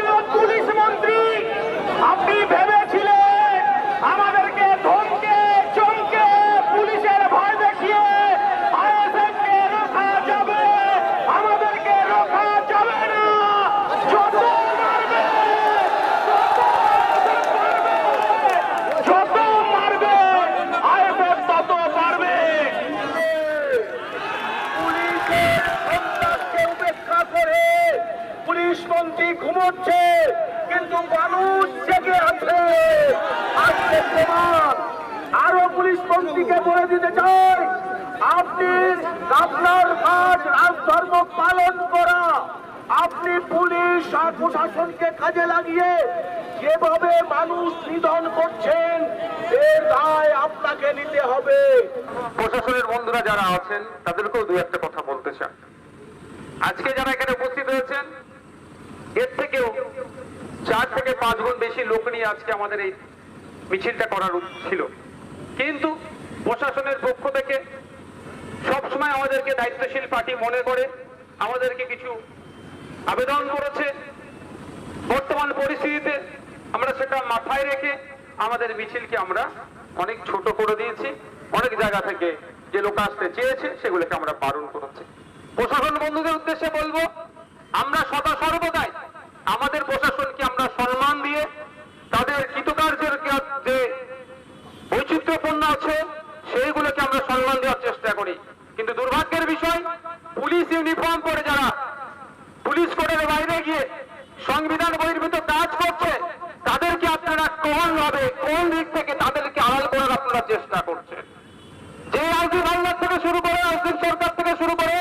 মাননীয় পুলিশ মন্ত্রী আপনি ভেবেছিলেন আমাদেরকে ধমকে চমকে পুলিশের ভয় দেখিয়ে আইএসএফকে রোখা যাবে আমাদেরকে রোখা যাবে না যত মারবে যত মারবে আইএসএফ তত পারবে পুলিশের সন্ত্রাসকে উপেক্ষা করে পুলিশ ঘুমোচ্ছে কিন্তু মানুষ জেগে আছে। আজকে প্রমাণ আরও পুলিশ মন্ত্রীকে বলে দিতে চাই। আপনি আপনার কাজ রাজধর্ম পালন করা। আপনি পুলিশ আর প্রশাসনকে কাজে লাগিয়ে যেভাবে মানুষ নিধন করছেন এর দায় আপনাকে নিতে হবে। প্রশাসনের বন্ধুরা যারা আছেন, তাদেরকেও দু একটা কথা বলতে চান আজকে যারা এখানে উপস্থিত হয়েছেন এর থেকেও চার থেকে পাঁচ গুণ বেশি লোক নিয়ে আজকে আমাদের এই মিছিলটা করার ছিল। কিন্তু প্রশাসনের পক্ষ থেকে সবসময় আমাদেরকে দায়িত্বশীল পার্টি মনে করে আমাদেরকে কিছু আবেদন করেছে। বর্তমান পরিস্থিতিতে আমরা সেটা মাথায় রেখে আমাদের মিছিলকে আমরা অনেক ছোট করে দিয়েছি। অনেক জায়গা থেকে যে লোক আসতে চেয়েছে সেগুলোকে আমরা বারণ করেছি প্রশাসন বন্ধুদের উদ্দেশ্যে বলব আমরা সদা সর্বদাই আমাদের প্রশাসনকে আমরা সম্মান দিয়ে তাদের কৃতকার্যের কে- যে বৈচিত্র্যপূর্ণ আছে সেইগুলোকে আমরা সম্মান দেওয়ার চেষ্টা করি কিন্তু দুর্ভাগ্যের বিষয় পুলিশ ইউনিফর্ম পরে যারা পুলিশ কোর্টের বাইরে গিয়ে সংবিধান বহির্ভূত কাজ করছে তাদেরকে আপনারা কোন ভাবে কোন দিক থেকে তাদেরকে আড়াল করার আপনারা চেষ্টা করছেন যে আইজি বাংলার থেকে শুরু করে আইসির সরকার থেকে শুরু করে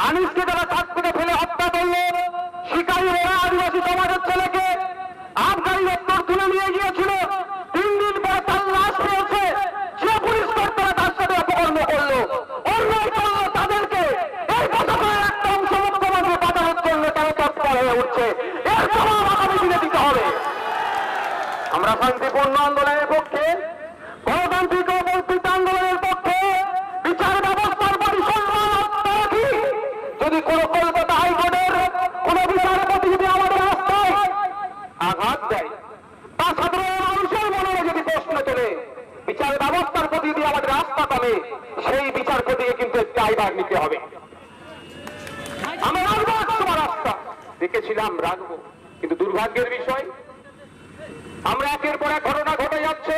আনিসকে যারা ছাদ থেকে ফেলে হত্যা করল শিকারী ওরা আদিবাসী সমাজের ছেলেকে আবগারি দপ্তর তুলে নিয়ে গিয়েছিল তিন দিন পরে তার লাশ পেয়েছে যে পুলিশ কর্তারা তার সাথে অপকর্ম করল অন্যায় করল তাদেরকে এই প্রশাসনের একটা অংশ মুখ্যমন্ত্রী বাজারের জন্য তারা তৎপর হয়ে উঠছে এর জবাব আগামী দিনে দিতে হবে আমরা শান্তিপূর্ণ আন্দোলনের পক্ষে, গণতান্ত্রিক বর্ধিত আন্দোলনের পক্ষে বিচার ব্যবস্থার পরিসম্মান রাখি। যদি কোন কলকাতা হাইকোর্টের কোন বিচারপতি যদি আমাদের রাস্তায় আঘাত দেয়, তা সাধারণ মানুষের মনে যদি প্রশ্ন তোলে, বিচার ব্যবস্থার প্রতি যদি আমাদের আস্থা কমে, সেই বিচারপতিকে কিন্তু দায়ভার নিতে হবে। আমরা রাখব রাস্তা। দেখেছিলাম, রাখব। কিন্তু দুর্ভাগ্যের বিষয় আমরা একের পর এক ঘটনা ঘটে যাচ্ছে।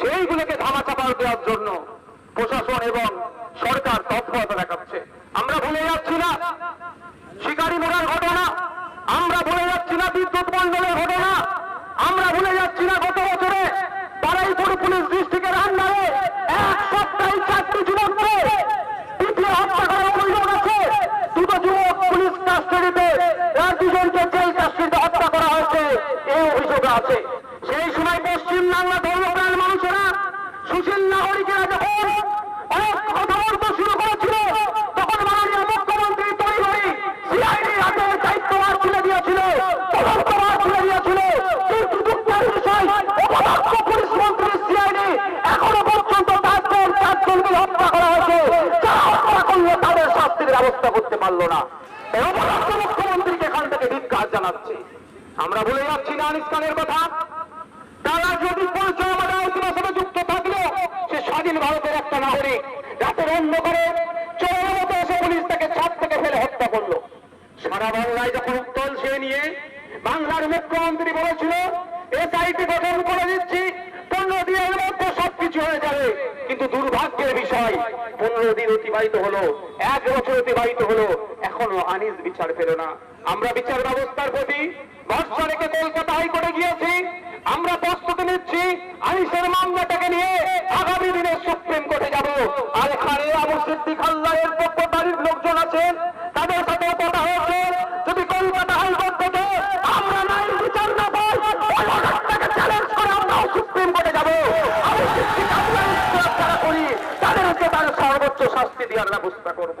সেইগুলোকে ধামা চাপাল দেওয়ার জন্য প্রশাসন এবং সরকার তৎপরতা দেখাচ্ছে। আমরা ভুলে যাচ্ছি না। শিকারী মোড়ার ঘটনা, আমরা ভুলে যাচ্ছি না বিদ্যুৎ মন্ডলের ঘটনা, আমরা ভুলে যাচ্ছি না গত বছরে বারাইপুর পুলিশ ডিস্ট্রিক্টের আন্ডারে এক সপ্তাহে চারটি যুবককে পিটিয়ে হত্যা করার অভিযোগ আছে দুটো যুবক পুলিশ কাস্টাডিতে আর দুজনকে জেল কাস্টাডিতে হত্যা করা হয়েছে এই অভিযোগ আছে। সেই সময় পশ্চিম বাংলা ধর্মপ্রাণ মানুষেরা সুশীল নাগরিকেরা যখন কথা বলতে শুরু করেছিল, তখন মাননীয় মুখ্যমন্ত্রী তৈরি হাতে দিয়েছিল এখনও হত্যা করা তাদের শাস্তির ব্যবস্থা করতে পারল না। মুখ্যমন্ত্রীকে এখান থেকে জানাচ্ছি। আমরা ভুলে যাচ্ছি না আনিস খানের কথা। তারা যদি আমাদের সাথে যুক্ত থাকলেও, সে স্বাধীন ভারতের একটা নাগরিক, রাতের অন্ধকারে চোরের মতো এসে পুলিশ তাকে ছাদ থেকে ফেলে হত্যা করল। সারা বাংলায় যখন উত্তল সে নিয়ে বাংলার মুখ্যমন্ত্রী বলেছিল, এসআইটি গঠন করে দিচ্ছি, পনেরো দিনের মধ্যে সবকিছু হয়ে যাবে। কিন্তু দুর্ভাগ্যের বিষয়, পনেরো দিন অতিবাহিত হলো, এক বছর অতিবাহিত হলো এখনও আনিস বিচার পেল না। আমরা বিচার ব্যবস্থার প্রতি ভরসা রেখে কলকাতা হাইকোর্টে গিয়েছি। আমরা প্রস্তুতি নিচ্ছি, আনিসের মামলাটাকে নিয়ে আগামী দিনে সুপ্রিম কোর্টে যাব। আর এখানে আবু সিদ্দিক হাল্লারের পক্ষধারীর লোকজন আছেন, তাদের সাথে কথা হয়েছে। যদি কলকাতা হাইকোর্ট থেকে আমরা নাই বিচার না পাই চ্যালেঞ্জ করে আমরাও সুপ্রিম কোর্টে যাব। আবু সিদ্দিক যারা করি তাদেরকে তার সর্বোচ্চ শাস্তি দেওয়ার ব্যবস্থা করব।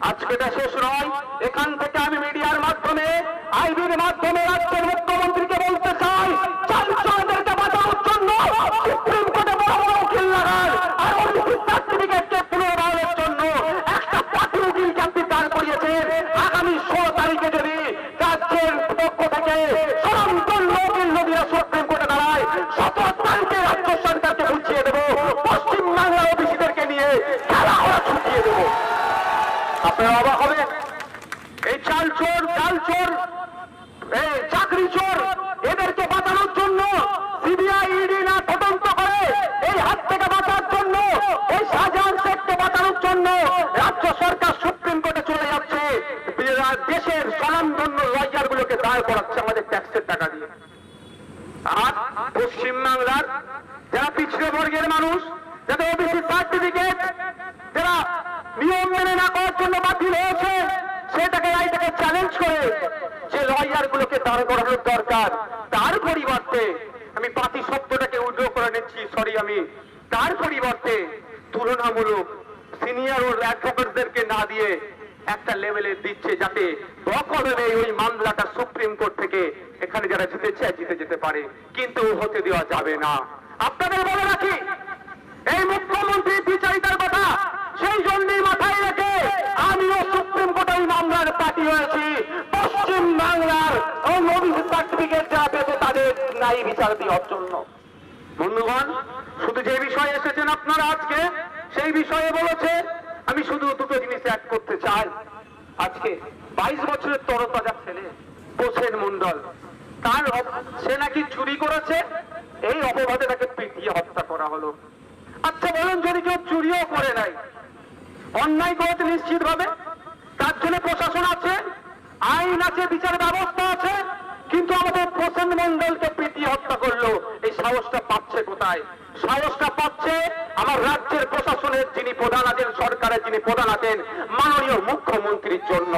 আজকে এটা শেষ নয় এখান থেকে আমি মিডিয়ার মাধ্যমে আইবির মাধ্যমে রাজ্যের মুখ্যমন্ত্রীকে আপনারা অবাক হবেন? এই চাল চোর চাল চোর চাকরি চোর, এদেরকে বাঁচানোর জন্য সিবিআই ইডি না তদন্ত করে, এই হাত থেকে বাঁচার জন্য, এই শাহজাহান শেখকে বাঁচানোর জন্য রাজ্য সরকার সুপ্রিম কোর্টে চলে যাচ্ছে। দেশের স্বনামধন্য লয়ার গুলোকে দায় করাচ্ছে আমাদের ট্যাক্সের টাকা দিয়ে। আর পশ্চিম বাংলার যারা পিছিয়ে বর্গের মানুষ যাদের ওবিসি সার্টিফিকেট যারা নিয়ম মেনে না করার জন্য বাতিল হয়েছে। সেটাকে রাইটাকে চ্যালেঞ্জ করে যে লয়ার গুলোকে দাঁড় করানোর দরকার, তার পরিবর্তে আমি পাতি শব্দটাকে উদ্র করে নিচ্ছি সরি আমি। তার পরিবর্তে তুলনামূলক সিনিয়র ও অ্যাডভোকেটদেরকে না দিয়ে একটা লেভেলে দিচ্ছে যাতে দখল ওই মামলাটা সুপ্রিম কোর্ট থেকে এখানে যারা জিতে চায় জিতে যেতে পারে। কিন্তু হতে দেওয়া যাবে না। আপনাদের বলে রাখি, এই মুখ্যমন্ত্রী বিচারিতার কথা সেই জন্যই মাথায় রেখে আমিও সুপ্রিম কোর্টে ওই মামলার পার্টি হয়েছি পশ্চিম বাংলার ওই সার্টিফিকেট যারা পেয়েছে তাদের নাই বিচার দেওয়ার জন্য। বন্ধুগণ, শুধু যে বিষয়ে এসেছেন আপনারা আজকে, সেই বিষয়ে বলেছে, আমি শুধু দুটো জিনিস অ্যাড করতে চাই। আজকে বাইশ বছরের তরতাজা ছেলে প্রসেন মন্ডল তার সে নাকি চুরি করেছে? এই অপবাদে তাকে পিটিয়ে হত্যা করা হলো। আচ্ছা বলুন, যদি কেউ চুরিও করে নাই, অন্যায় করেছে নিশ্চিত ভাবে তার জন্য প্রশাসন আছে, আইন আছে, বিচার ব্যবস্থা প্রসেন মন্ডলকে পিটিয়ে হত্যা করল, এই সাহসটা পাচ্ছে কোথায়? সাহসটা পাচ্ছে আমার রাজ্যের প্রশাসনের যিনি প্রধান আছেন, সরকারের যিনি প্রধান আছেন, মাননীয় মুখ্যমন্ত্রীর জন্য।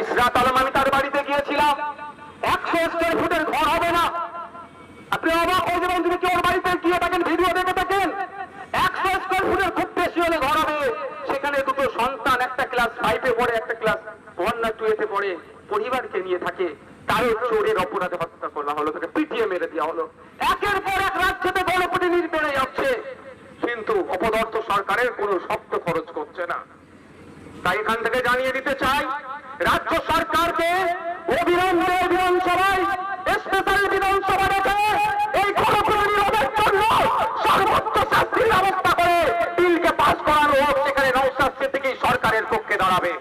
ইসরাত আলম আমি তার বাড়িতে গিয়েছিলাম। একশো স্কোয়ার ফুটের ঘর হবে না। আপনি অবাক হয়ে যাবেন যদি কেউ বাড়িতে গিয়ে থাকেন ভিডিও দেখে থাকেন একশো স্কোয়ার ফুটের খুব বেশি হলে ঘর হবে। সেখানে দুটো সন্তান, একটা ক্লাস ফাইভে পড়ে, একটা ক্লাস ওয়ান না টু এতে পড়ে। পরিবারকে নিয়ে থাকে। তারও চোরের অপরাধে হত্যা করা হলো, তাকে পিটিয়ে মেরে দেওয়া হলো। একের পর এক রাজ্যতে গণপ্রতিনিধি বেড়ে যাচ্ছে। কিন্তু অপদার্থ সরকারের কোনো শব্দ খরচ করছে না। তাই এখান থেকে জানিয়ে দিতে চাই, রাজ্য সরকারকে অবিলম্বে বিধানসভায় স্পেশাল বিধানসভা রেখে এই গণপ্রতিনিধিদের জন্য সর্বোচ্চ শাস্তির ব্যবস্থা করে বিলকে পাস করানো হোক, সেখানে নৌশাস্তি থেকেই সরকারের পক্ষে দাঁড়াবে।